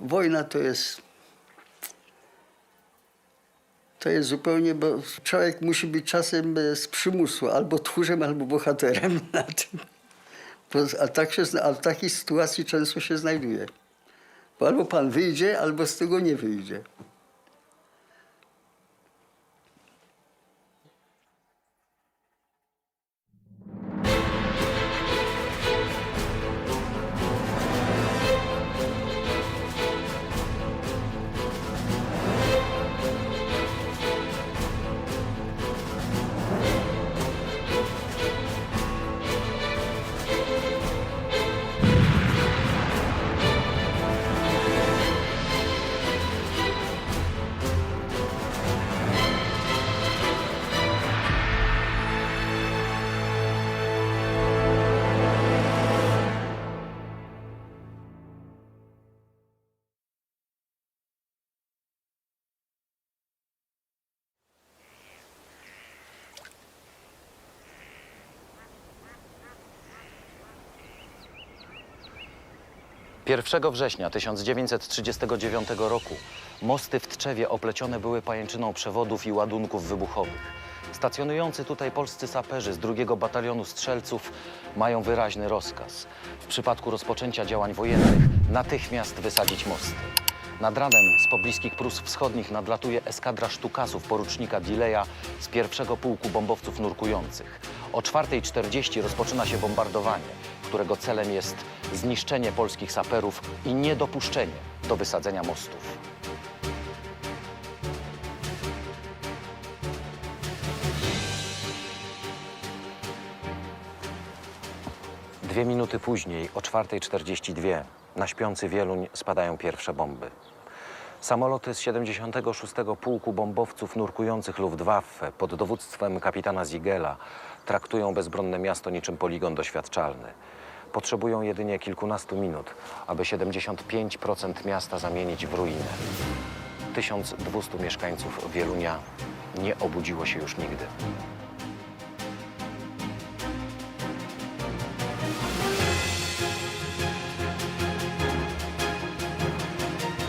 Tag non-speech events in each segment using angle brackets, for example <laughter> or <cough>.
Wojna to jest. To jest zupełnie, bo człowiek musi być czasem e, z przymusu albo tchórzem, albo bohaterem <laughs> na tym. A, tak się, a w takiej sytuacji często się znajduje. Bo albo pan wyjdzie, albo z tego nie wyjdzie. Pierwszego września 1939 roku mosty w Tczewie oplecione były pajęczyną przewodów i ładunków wybuchowych. Stacjonujący tutaj polscy saperzy z drugiego batalionu strzelców mają wyraźny rozkaz. W przypadku rozpoczęcia działań wojennych natychmiast wysadzić mosty. Nad ranem z pobliskich Prus Wschodnich nadlatuje eskadra sztukasów porucznika Dileya z pierwszego pułku bombowców nurkujących. O 4.40 rozpoczyna się bombardowanie, którego celem jest zniszczenie polskich saperów i niedopuszczenie do wysadzenia mostów. Dwie minuty później, o 4.42, na śpiący Wieluń spadają pierwsze bomby. Samoloty z 76. Pułku Bombowców Nurkujących Luftwaffe pod dowództwem kapitana Ziegela traktują bezbronne miasto niczym poligon doświadczalny. Potrzebują jedynie kilkunastu minut, aby 75% miasta zamienić w ruinę. 1200 mieszkańców Wielunia nie obudziło się już nigdy.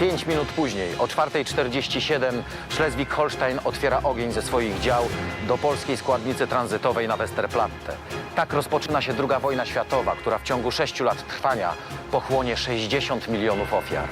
Pięć minut później, o 4.47, Schleswig-Holstein otwiera ogień ze swoich dział do polskiej składnicy tranzytowej na Westerplatte. Tak rozpoczyna się II wojna światowa, która w ciągu sześciu lat trwania pochłonie 60 milionów ofiar.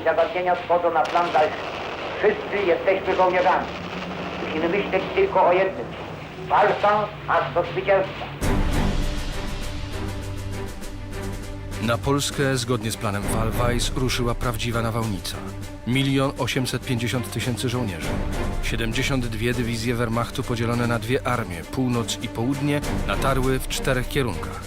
I zagadnienia schodzą na plan dalszy. Wszyscy jesteśmy żołnierzami. Musimy myśleć tylko o jednym. Walka aż do zwycięstwa. Na Polskę, zgodnie z planem Walwajs, ruszyła prawdziwa nawałnica. Milion 850 tysięcy żołnierzy. 72 dywizje Wehrmachtu podzielone na dwie armie, północ i południe, natarły w czterech kierunkach.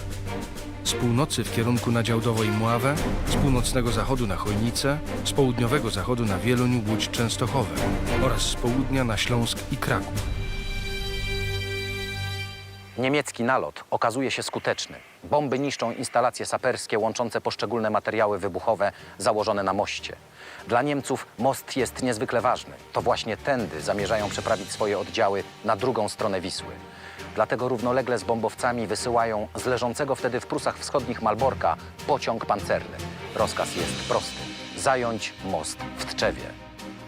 Z północy w kierunku na i Mławę, z północnego zachodu na Chojnicę, z południowego zachodu na Wieluń, Łódź, Częstochowę oraz z południa na Śląsk i Kraków. Niemiecki nalot okazuje się skuteczny. Bomby niszczą instalacje saperskie łączące poszczególne materiały wybuchowe założone na moście. Dla Niemców most jest niezwykle ważny. To właśnie tędy zamierzają przeprawić swoje oddziały na drugą stronę Wisły. Dlatego równolegle z bombowcami wysyłają z leżącego wtedy w Prusach Wschodnich Malborka pociąg pancerny. Rozkaz jest prosty. Zająć most w Tczewie.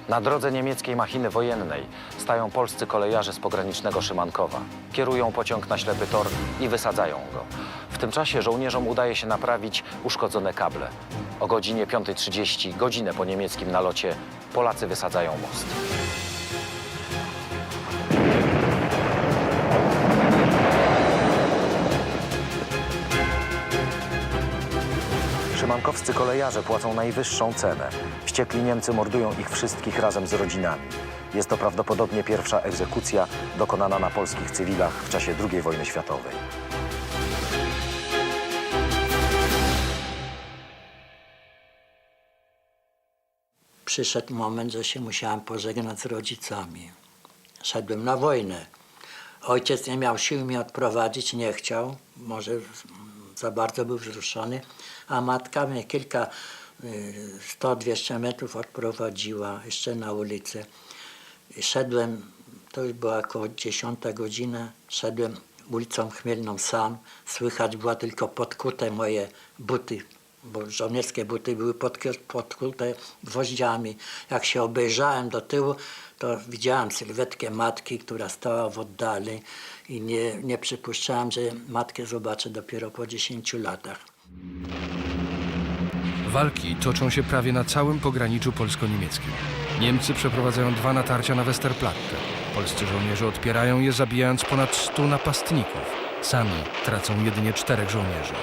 Na drodze niemieckiej machiny wojennej stają polscy kolejarze z pogranicznego Szymankowa. Kierują pociąg na ślepy tor i wysadzają go. W tym czasie żołnierzom udaje się naprawić uszkodzone kable. O godzinie 5.30, godzinę po niemieckim nalocie, Polacy wysadzają most. Szymankowscy kolejarze płacą najwyższą cenę. Wściekli Niemcy mordują ich wszystkich razem z rodzinami. Jest to prawdopodobnie pierwsza egzekucja dokonana na polskich cywilach w czasie II wojny światowej. przyszedł moment, że się musiałem pożegnać z rodzicami. Szedłem na wojnę. Ojciec nie miał sił mnie odprowadzić, nie chciał, może za bardzo był wzruszony, a matka mnie kilka, y, 100-200 metrów odprowadziła jeszcze na ulicę. Szedłem, to już była około 10 godzina, szedłem ulicą Chmielną sam, słychać było tylko podkute moje buty, bo żołnierskie buty były podk- podkute gwoździami. Jak się obejrzałem do tyłu, to widziałem sylwetkę matki, która stała w oddali i nie, nie przypuszczałem, że matkę zobaczę dopiero po 10 latach. Walki toczą się prawie na całym pograniczu polsko-niemieckim. Niemcy przeprowadzają dwa natarcia na Westerplatte. Polscy żołnierze odpierają je, zabijając ponad 100 napastników. Sami tracą jedynie czterech żołnierzy.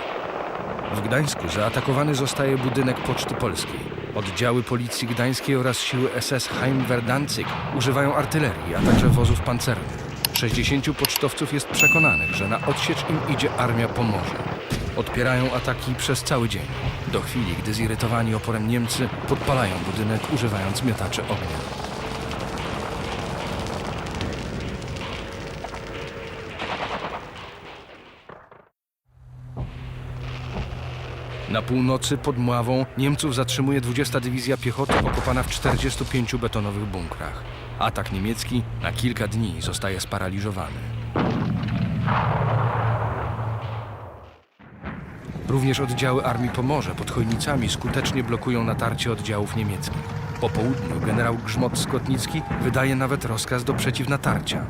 W Gdańsku zaatakowany zostaje budynek Poczty Polskiej. Oddziały Policji Gdańskiej oraz siły SS Heimwehr-Danzig używają artylerii, a także wozów pancernych. 60 pocztowców jest przekonanych, że na odsiecz im idzie armia Pomorza. Odpierają ataki przez cały dzień, do chwili, gdy zirytowani oporem Niemcy podpalają budynek używając miotaczy ognia. Na północy pod Mławą Niemców zatrzymuje 20 Dywizja Piechoty okopana w 45 betonowych bunkrach. Atak niemiecki na kilka dni zostaje sparaliżowany. Również oddziały Armii Pomorze pod Chojnicami skutecznie blokują natarcie oddziałów niemieckich. Po południu generał Grzmot-Skotnicki wydaje nawet rozkaz do przeciwnatarcia.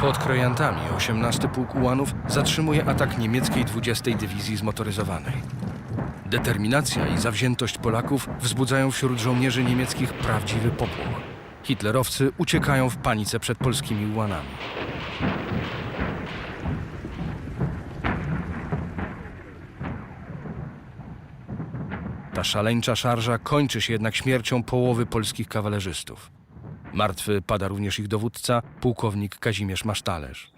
Pod Krojantami 18 Pułk Ułanów zatrzymuje atak niemieckiej 20 Dywizji Zmotoryzowanej. Determinacja i zawziętość Polaków wzbudzają wśród żołnierzy niemieckich prawdziwy popłoch. Hitlerowcy uciekają w panice przed polskimi ułanami. Ta szaleńcza szarża kończy się jednak śmiercią połowy polskich kawalerzystów. Martwy pada również ich dowódca, pułkownik Kazimierz Masztalerz.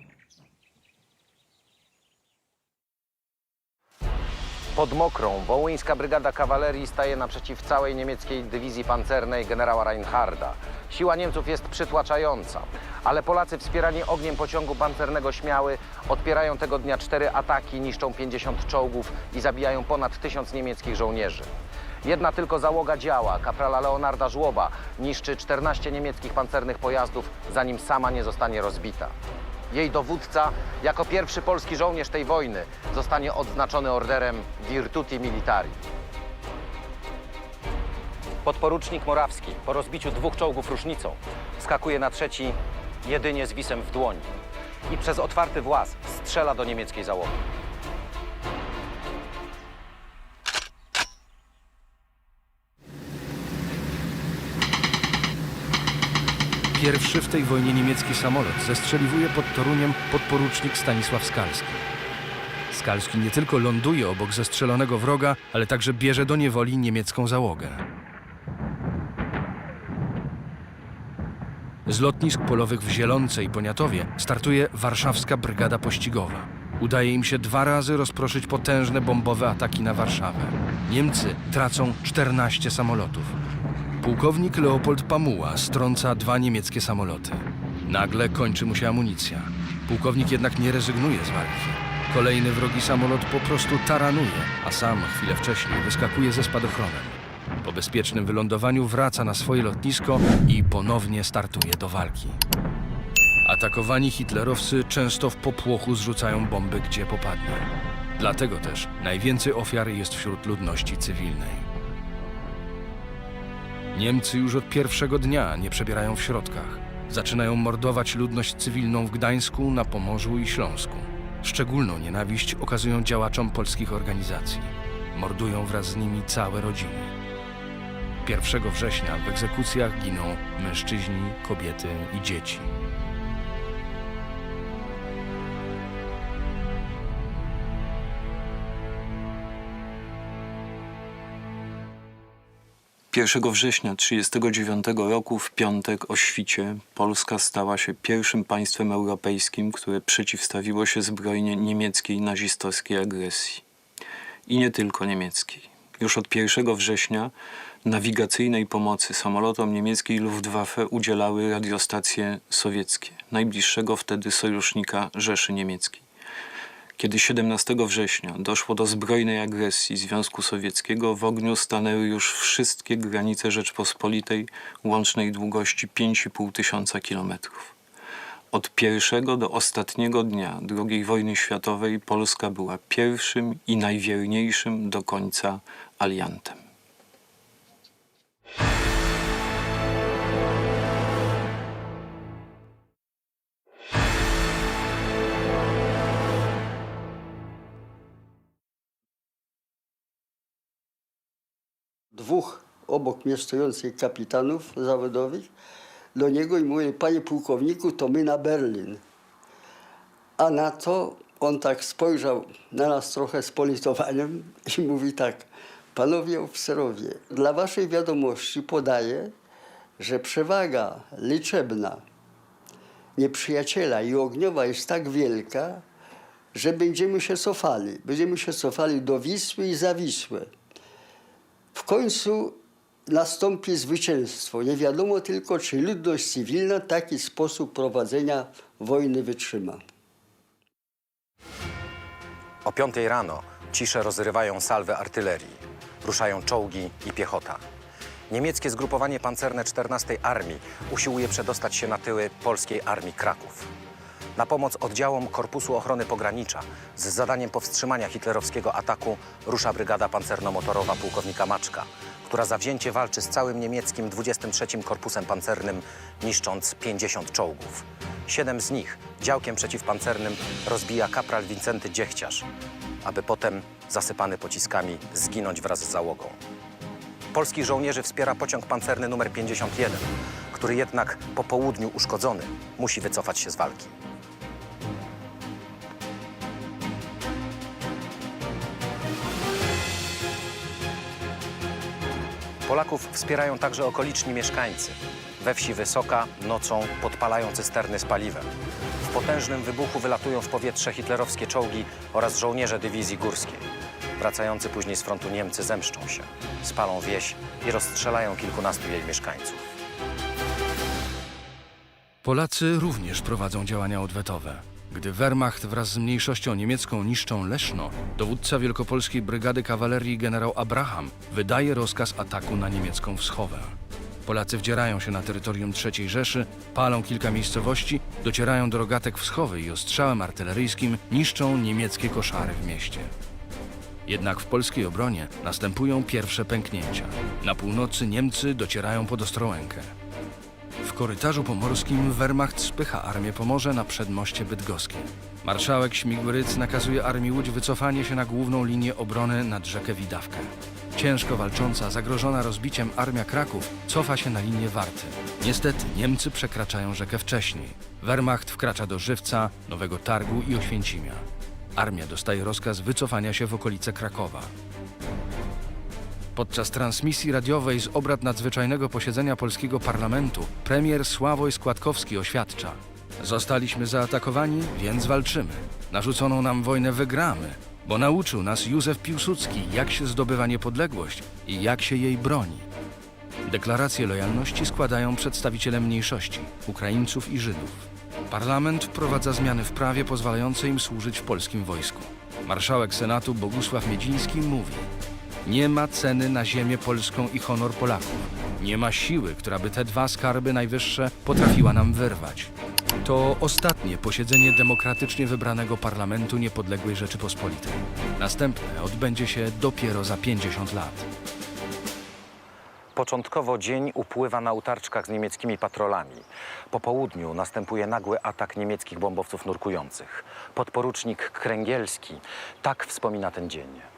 Pod Mokrą wołyńska brygada kawalerii staje naprzeciw całej niemieckiej dywizji pancernej generała Reinharda. Siła Niemców jest przytłaczająca, ale Polacy wspierani ogniem pociągu pancernego Śmiały odpierają tego dnia cztery ataki, niszczą 50 czołgów i zabijają ponad tysiąc niemieckich żołnierzy. Jedna tylko załoga działa, kaprala Leonarda Żłoba, niszczy 14 niemieckich pancernych pojazdów, zanim sama nie zostanie rozbita. Jej dowódca, jako pierwszy polski żołnierz tej wojny, zostanie odznaczony orderem Virtuti Militari. Podporucznik Morawski po rozbiciu dwóch czołgów rusznicą skakuje na trzeci jedynie z wisem w dłoni i przez otwarty włas strzela do niemieckiej załogi. Pierwszy w tej wojnie niemiecki samolot zestrzeliwuje pod Toruniem podporucznik Stanisław Skalski. Skalski nie tylko ląduje obok zestrzelonego wroga, ale także bierze do niewoli niemiecką załogę. Z lotnisk polowych w Zielonce i Poniatowie startuje warszawska brygada pościgowa. Udaje im się dwa razy rozproszyć potężne bombowe ataki na Warszawę. Niemcy tracą 14 samolotów. Pułkownik Leopold Pamuła strąca dwa niemieckie samoloty. Nagle kończy mu się amunicja. Pułkownik jednak nie rezygnuje z walki. Kolejny wrogi samolot po prostu taranuje, a sam chwilę wcześniej wyskakuje ze spadochronem. Po bezpiecznym wylądowaniu wraca na swoje lotnisko i ponownie startuje do walki. Atakowani hitlerowcy często w popłochu zrzucają bomby gdzie popadnie. Dlatego też najwięcej ofiar jest wśród ludności cywilnej. Niemcy już od pierwszego dnia nie przebierają w środkach. Zaczynają mordować ludność cywilną w Gdańsku, na Pomorzu i Śląsku. Szczególną nienawiść okazują działaczom polskich organizacji. Mordują wraz z nimi całe rodziny. 1 września w egzekucjach giną mężczyźni, kobiety i dzieci. Pierwszego września 1939 roku w piątek o świcie Polska stała się pierwszym państwem europejskim, które przeciwstawiło się zbrojnie niemieckiej nazistowskiej agresji. I nie tylko niemieckiej. Już od 1 września Nawigacyjnej pomocy samolotom niemieckiej Luftwaffe udzielały radiostacje sowieckie, najbliższego wtedy sojusznika Rzeszy Niemieckiej. Kiedy 17 września doszło do zbrojnej agresji Związku Sowieckiego, w ogniu stanęły już wszystkie granice Rzeczpospolitej łącznej długości 5,5 tysiąca kilometrów. Od pierwszego do ostatniego dnia II wojny światowej Polska była pierwszym i najwierniejszym do końca aliantem. Dwóch obok mnie stojących kapitanów zawodowych do niego i mówi, panie pułkowniku, to my na Berlin. A na to on tak spojrzał na nas trochę z politowaniem i mówi tak, panowie oficerowie, dla waszej wiadomości podaję, że przewaga liczebna nieprzyjaciela i ogniowa jest tak wielka, że będziemy się cofali. Będziemy się cofali do Wisły i za Wisłę. Końcu nastąpi zwycięstwo. Nie wiadomo tylko, czy ludność cywilna taki sposób prowadzenia wojny wytrzyma. O 5 rano ciszę rozrywają salwy artylerii. Ruszają czołgi i piechota. Niemieckie zgrupowanie pancerne 14 Armii usiłuje przedostać się na tyły polskiej Armii Kraków. Na pomoc oddziałom Korpusu Ochrony Pogranicza z zadaniem powstrzymania hitlerowskiego ataku rusza brygada pancerno-motorowa pułkownika Maczka, która zawzięcie walczy z całym niemieckim 23 Korpusem Pancernym, niszcząc 50 czołgów. Siedem z nich działkiem przeciwpancernym rozbija kapral Wincenty Dziechciarz, aby potem, zasypany pociskami, zginąć wraz z załogą. Polskich żołnierzy wspiera pociąg pancerny numer 51, który jednak po południu uszkodzony musi wycofać się z walki. Polaków wspierają także okoliczni mieszkańcy. We wsi Wysoka nocą podpalają cysterny z paliwem. W potężnym wybuchu wylatują w powietrze hitlerowskie czołgi oraz żołnierze dywizji górskiej. Wracający później z frontu Niemcy zemszczą się, spalą wieś i rozstrzelają kilkunastu jej mieszkańców. Polacy również prowadzą działania odwetowe. Gdy Wehrmacht wraz z mniejszością niemiecką niszczą Leszno, dowódca Wielkopolskiej Brygady Kawalerii generał Abraham wydaje rozkaz ataku na niemiecką wschowę. Polacy wdzierają się na terytorium III Rzeszy, palą kilka miejscowości, docierają do rogatek wschowy i ostrzałem artyleryjskim niszczą niemieckie koszary w mieście. Jednak w polskiej obronie następują pierwsze pęknięcia. Na północy Niemcy docierają pod Ostrołękę. W korytarzu pomorskim Wehrmacht spycha Armię Pomorze na przedmoście bydgoskie. Marszałek Śmigły-Rydz nakazuje Armii Łódź wycofanie się na główną linię obrony nad rzekę Widawkę. Ciężko walcząca, zagrożona rozbiciem Armia Kraków cofa się na linię Warty. Niestety Niemcy przekraczają rzekę wcześniej. Wehrmacht wkracza do Żywca, Nowego Targu i Oświęcimia. Armia dostaje rozkaz wycofania się w okolice Krakowa. Podczas transmisji radiowej z obrad nadzwyczajnego posiedzenia polskiego parlamentu premier Sławoj Składkowski oświadcza: Zostaliśmy zaatakowani, więc walczymy. Narzuconą nam wojnę wygramy, bo nauczył nas Józef Piłsudski, jak się zdobywa niepodległość i jak się jej broni. Deklaracje lojalności składają przedstawiciele mniejszości Ukraińców i Żydów. Parlament wprowadza zmiany w prawie pozwalające im służyć w polskim wojsku. Marszałek Senatu Bogusław Miedziński mówi: Nie ma ceny na ziemię polską i honor Polaków. Nie ma siły, która by te dwa skarby najwyższe potrafiła nam wyrwać. To ostatnie posiedzenie demokratycznie wybranego parlamentu niepodległej Rzeczypospolitej. Następne odbędzie się dopiero za 50 lat. Początkowo dzień upływa na utarczkach z niemieckimi patrolami. Po południu następuje nagły atak niemieckich bombowców nurkujących. Podporucznik Kręgielski tak wspomina ten dzień.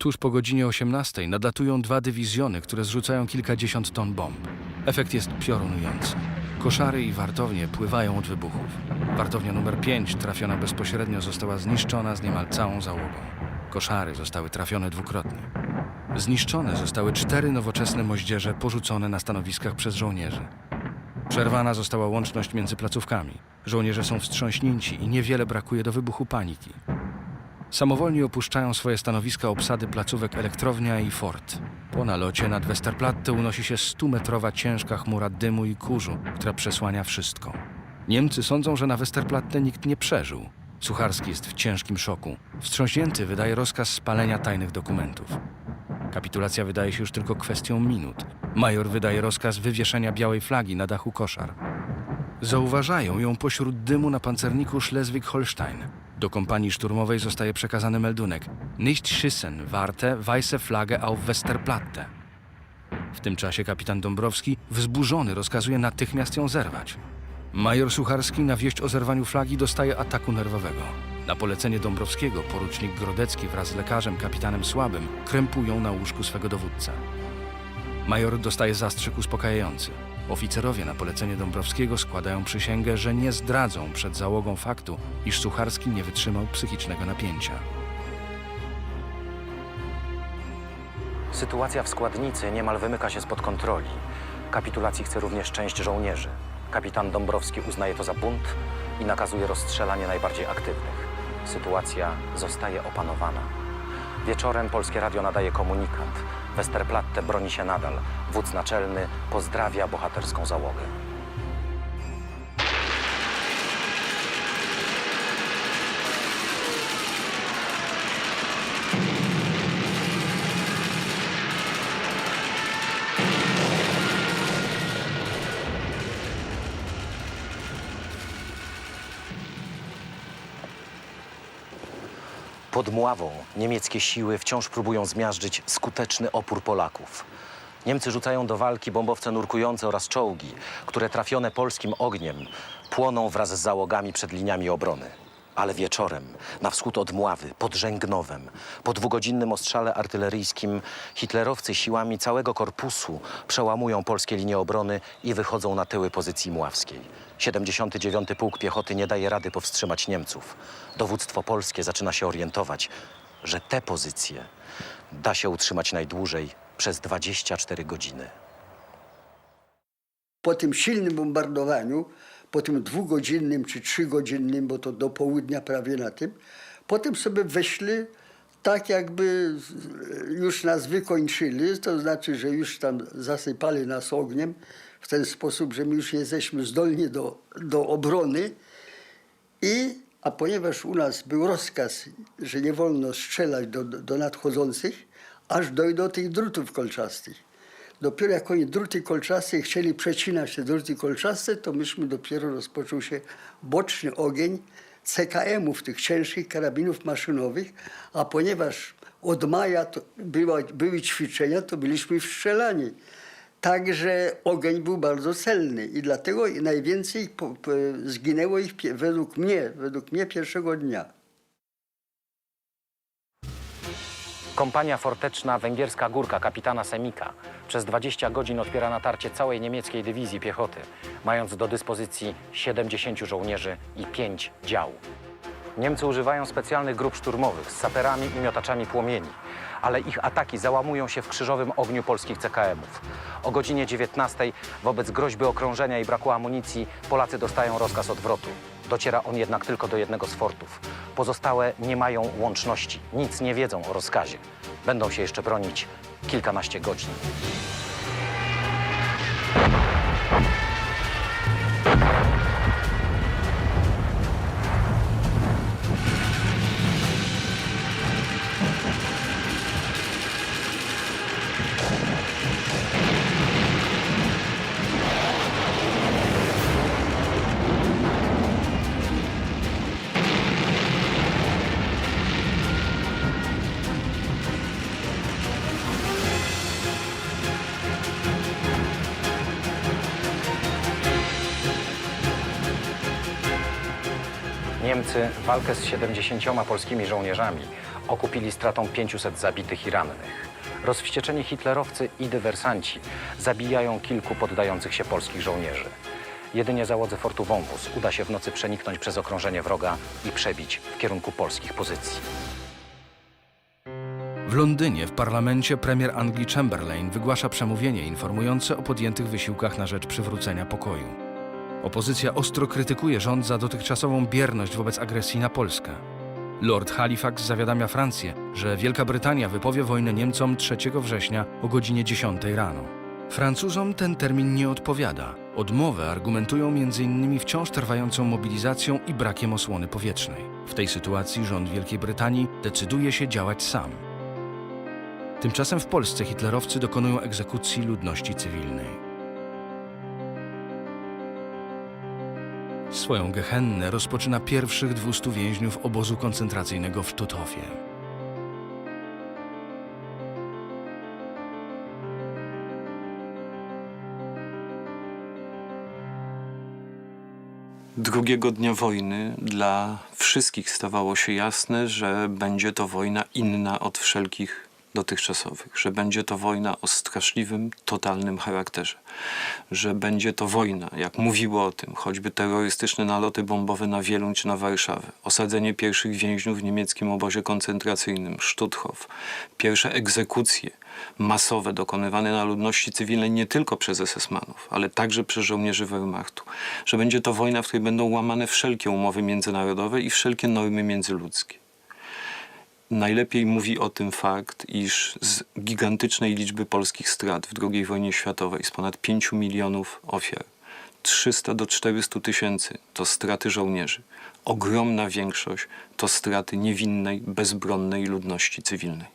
Tuż po godzinie 18 nadlatują dwa dywizjony, które zrzucają kilkadziesiąt ton bomb. Efekt jest piorunujący. Koszary i wartownie pływają od wybuchów. Wartownia numer 5, trafiona bezpośrednio, została zniszczona z niemal całą załogą. Koszary zostały trafione dwukrotnie. Zniszczone zostały cztery nowoczesne moździerze porzucone na stanowiskach przez żołnierzy. Przerwana została łączność między placówkami. Żołnierze są wstrząśnięci i niewiele brakuje do wybuchu paniki. Samowolnie opuszczają swoje stanowiska obsady placówek Elektrownia i Fort. Po nalocie nad Westerplatte unosi się 100-metrowa ciężka chmura dymu i kurzu, która przesłania wszystko. Niemcy sądzą, że na Westerplatte nikt nie przeżył. Sucharski jest w ciężkim szoku. Wstrząśnięty wydaje rozkaz spalenia tajnych dokumentów. Kapitulacja wydaje się już tylko kwestią minut. Major wydaje rozkaz wywieszenia białej flagi na dachu koszar. Zauważają ją pośród dymu na pancerniku Schleswig-Holstein. Do kompanii szturmowej zostaje przekazany meldunek Nicht schiessen, warte, weiße Flagge auf Westerplatte. W tym czasie kapitan Dąbrowski, wzburzony, rozkazuje natychmiast ją zerwać. Major Sucharski na wieść o zerwaniu flagi dostaje ataku nerwowego. Na polecenie Dąbrowskiego porucznik Grodecki wraz z lekarzem kapitanem Słabym krępują na łóżku swego dowódcę. Major dostaje zastrzyk uspokajający. Oficerowie na polecenie Dąbrowskiego składają przysięgę, że nie zdradzą przed załogą faktu, iż Sucharski nie wytrzymał psychicznego napięcia. Sytuacja w składnicy niemal wymyka się spod kontroli. Kapitulacji chce również część żołnierzy. Kapitan Dąbrowski uznaje to za bunt i nakazuje rozstrzelanie najbardziej aktywnych. Sytuacja zostaje opanowana. Wieczorem Polskie Radio nadaje komunikat. Westerplatte broni się nadal. Wódz naczelny pozdrawia bohaterską załogę. Mławą niemieckie siły wciąż próbują zmiażdżyć skuteczny opór Polaków. Niemcy rzucają do walki bombowce nurkujące oraz czołgi, które trafione polskim ogniem płoną wraz z załogami przed liniami obrony. Ale wieczorem, na wschód od Mławy, pod Rzęgnowem, po dwugodzinnym ostrzale artyleryjskim, hitlerowcy siłami całego korpusu przełamują polskie linie obrony i wychodzą na tyły pozycji mławskiej. 79. Pułk Piechoty nie daje rady powstrzymać Niemców. Dowództwo polskie zaczyna się orientować, że te pozycje da się utrzymać najdłużej przez 24 godziny. Po tym silnym bombardowaniu, po tym dwugodzinnym czy trzygodzinnym, bo to do południa prawie na tym, potem sobie weszli tak jakby już nas wykończyli, to znaczy, że już tam zasypali nas ogniem w ten sposób, że my już jesteśmy zdolni do, do obrony. I, a ponieważ u nas był rozkaz, że nie wolno strzelać do, do nadchodzących, aż dojdą tych drutów kolczastych. Dopiero jak oni druty kolczaste chcieli przecinać te druty kolczaste, to myśmy dopiero rozpoczął się boczny ogień CKM-ów, tych ciężkich karabinów maszynowych, a ponieważ od maja była, były ćwiczenia, to byliśmy wstrzelani. Także ogień był bardzo celny i dlatego najwięcej zginęło ich według mnie, według mnie pierwszego dnia. Kompania forteczna Węgierska Górka kapitana Semika przez 20 godzin odpiera natarcie całej niemieckiej dywizji piechoty, mając do dyspozycji 70 żołnierzy i 5 dział. Niemcy używają specjalnych grup szturmowych z saperami i miotaczami płomieni, ale ich ataki załamują się w krzyżowym ogniu polskich CKM-ów. O godzinie 19 wobec groźby okrążenia i braku amunicji Polacy dostają rozkaz odwrotu. Dociera on jednak tylko do jednego z fortów. Pozostałe nie mają łączności, nic nie wiedzą o rozkazie. Będą się jeszcze bronić kilkanaście godzin. Niemcy walkę z 70 polskimi żołnierzami okupili stratą 500 zabitych i rannych. Rozwścieczeni hitlerowcy i dywersanci zabijają kilku poddających się polskich żołnierzy. Jedynie załodze fortu Wąwóz uda się w nocy przeniknąć przez okrążenie wroga i przebić w kierunku polskich pozycji. W Londynie w parlamencie premier Anglii Chamberlain wygłasza przemówienie informujące o podjętych wysiłkach na rzecz przywrócenia pokoju. Opozycja ostro krytykuje rząd za dotychczasową bierność wobec agresji na Polskę. Lord Halifax zawiadamia Francję, że Wielka Brytania wypowie wojnę Niemcom 3 września o godzinie 10 rano. Francuzom ten termin nie odpowiada. Odmowę argumentują m.in. wciąż trwającą mobilizacją i brakiem osłony powietrznej. W tej sytuacji rząd Wielkiej Brytanii decyduje się działać sam. Tymczasem w Polsce hitlerowcy dokonują egzekucji ludności cywilnej. Swoją gehennę rozpoczyna pierwszych 200 więźniów obozu koncentracyjnego w Sztuthofie. Drugiego dnia wojny dla wszystkich stawało się jasne, że będzie to wojna inna od wszelkich dotychczasowych, że będzie to wojna o straszliwym, totalnym charakterze, że będzie to wojna, jak mówiło o tym, choćby terrorystyczne naloty bombowe na Wieluń czy na Warszawę, osadzenie pierwszych więźniów w niemieckim obozie koncentracyjnym, Stutthof, pierwsze egzekucje masowe dokonywane na ludności cywilnej nie tylko przez SS-manów, ale także przez żołnierzy Wehrmachtu, że będzie to wojna, w której będą łamane wszelkie umowy międzynarodowe i wszelkie normy międzyludzkie. Najlepiej mówi o tym fakt, iż z gigantycznej liczby polskich strat w II wojnie światowej, z ponad 5 milionów ofiar, 300 do 400 tysięcy to straty żołnierzy. Ogromna większość to straty niewinnej, bezbronnej ludności cywilnej.